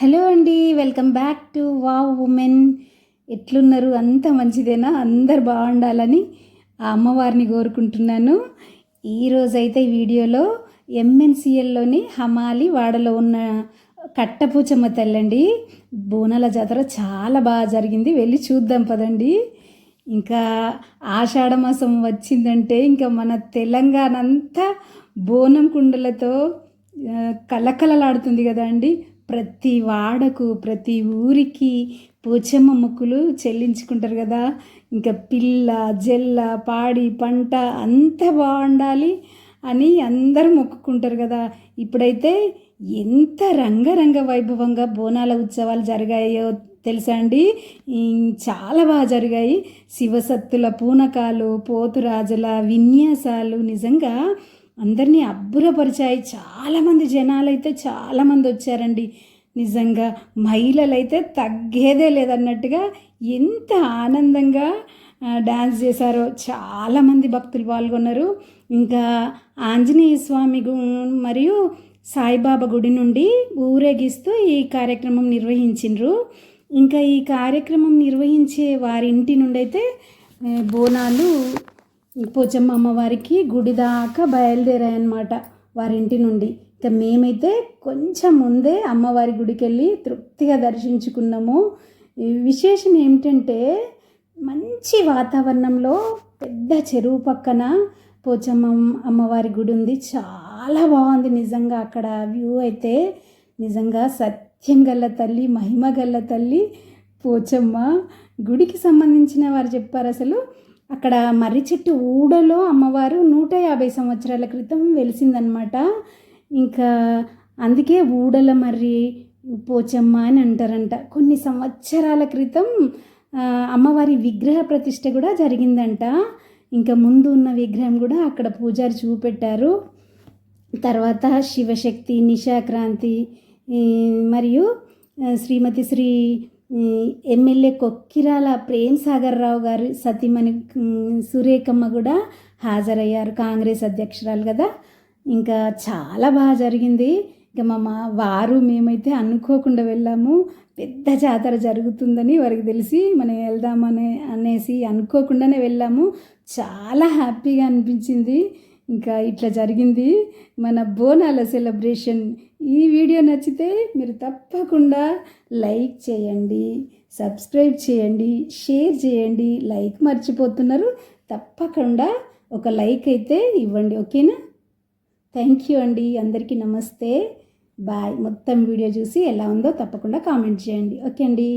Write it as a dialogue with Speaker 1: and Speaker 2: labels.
Speaker 1: Hello అండి welcome back to wow women. ఎట్లున్నారు? అంత మంచిదేనా? అందరు బాగుండాలని ఆ అమ్మవారిని కోరుకుంటున్నాను. ఈరోజైతే ఈ వీడియోలో ఎంఎన్సిఎల్లోని హమాలి వాడలో ఉన్న కట్టపూచమ్మ తల్లండి. బోనాల జాతర చాలా బాగా జరిగింది. వెళ్ళి చూద్దాం పదండి. ఇంకా ఆషాఢమాసం వచ్చిందంటే ఇంకా మన తెలంగాణ అంతా బోనం కుండలతో కలకలలాడుతుంది కదా అండి. ప్రతి వాడకు ప్రతి ఊరికి పోచమ్మ మొక్కులు చెల్లించుకుంటారు కదా. ఇంకా పిల్ల జెల్ల పాడి పంట అంత బాగుండాలి అని అందరూ మొక్కుకుంటారు కదా. ఇప్పుడైతే ఎంత రంగరంగ వైభవంగా బోనాల ఉత్సవాలు జరిగాయో తెలుసా అండి? చాలా బాగా జరిగాయి. శివసత్తుల పూనకాలు పోతురాజుల విన్యాసాలు. నిజంగా అందరినీ అబ్బురపరిచాయి. చాలామంది జనాలు అయితే చాలామంది వచ్చారండి. నిజంగా మహిళలు అయితే తగ్గేదే లేదన్నట్టుగా ఎంత ఆనందంగా డ్యాన్స్ డాన్స్ చేశారో చాలామంది భక్తులు పాల్గొన్నారు. ఇంకా ఆంజనేయ స్వామి గు మరియు సాయిబాబా గుడి నుండి ఊరేగిస్తూ ఈ కార్యక్రమం నిర్వహించిండ్రు. ఇంకా ఈ కార్యక్రమం నిర్వహించే వారి ఇంటి నుండి అయితే బోనాలు పోచమ్మ అమ్మవారికి గుడి దాకా బయలుదేరాయన్నమాట వారింటి నుండి. ఇక మేమైతే కొంచెం ముందే అమ్మవారి గుడికి వెళ్ళి తృప్తిగా దర్శించుకున్నాము. ఈ విశేషం ఏమిటంటే మంచి వాతావరణంలో పెద్ద చెరువు పక్కన పోచమ్మ అమ్మవారి గుడి ఉంది. చాలా బాగుంది నిజంగా అక్కడ వ్యూ అయితే. నిజంగా సత్యం గల్ల తల్లి మహిమ గల్ల తల్లి పోచమ్మ గుడికి సంబంధించిన వారు చెప్పారు అసలు. అక్కడ మర్రి చెట్టు ఊడలో అమ్మవారు నూట యాభై సంవత్సరాల క్రితం వెలిసిందనమాట ఇంకా అందుకే ఊడల మర్రి పోచమ్మ అని అంటారంట. కొన్ని సంవత్సరాల క్రితం అమ్మవారి విగ్రహ ప్రతిష్ట కూడా జరిగిందంట. ఇంకా ముందు ఉన్న విగ్రహం కూడా అక్కడ పూజారి చూపెట్టారు. తర్వాత శివశక్తి నిశాక్రాంతి మరియు శ్రీమతి శ్రీ ఎమ్మెల్యే కొక్కిరాల ప్రేమ్ సాగర్ రావు గారు సతీమణి సురేఖమ్మ కూడా హాజరయ్యారు కాంగ్రెస్ అధ్యక్షురాలు కదా. ఇంకా చాలా బాగా జరిగింది. ఇంకా మా మా వారు మేమైతే అనుకోకుండా వెళ్ళాము. పెద్ద జాతర జరుగుతుందని వారికి తెలిసి మనం వెళ్దామనే అనేసి అనుకోకుండానే వెళ్ళాము. చాలా హ్యాపీగా అనిపించింది. ఇంకా ఇట్లా జరిగింది. మన బోనాల సెలబ్రేషన్. ఈ వీడియో నచ్చితే మీరు తప్పకుండా లైక్ చేయండి సబ్స్క్రైబ్ చేయండి షేర్ చేయండి. లైక్ మర్చిపోతున్నారు. తప్పకుండా ఒక లైక్ అయితే ఇవ్వండి ఓకేనా? థ్యాంక్ యూ అండి. అందరికీ నమస్తే. బాయ్. మొత్తం వీడియో చూసి ఎలా ఉందో తప్పకుండా కామెంట్ చేయండి ఓకే అండి?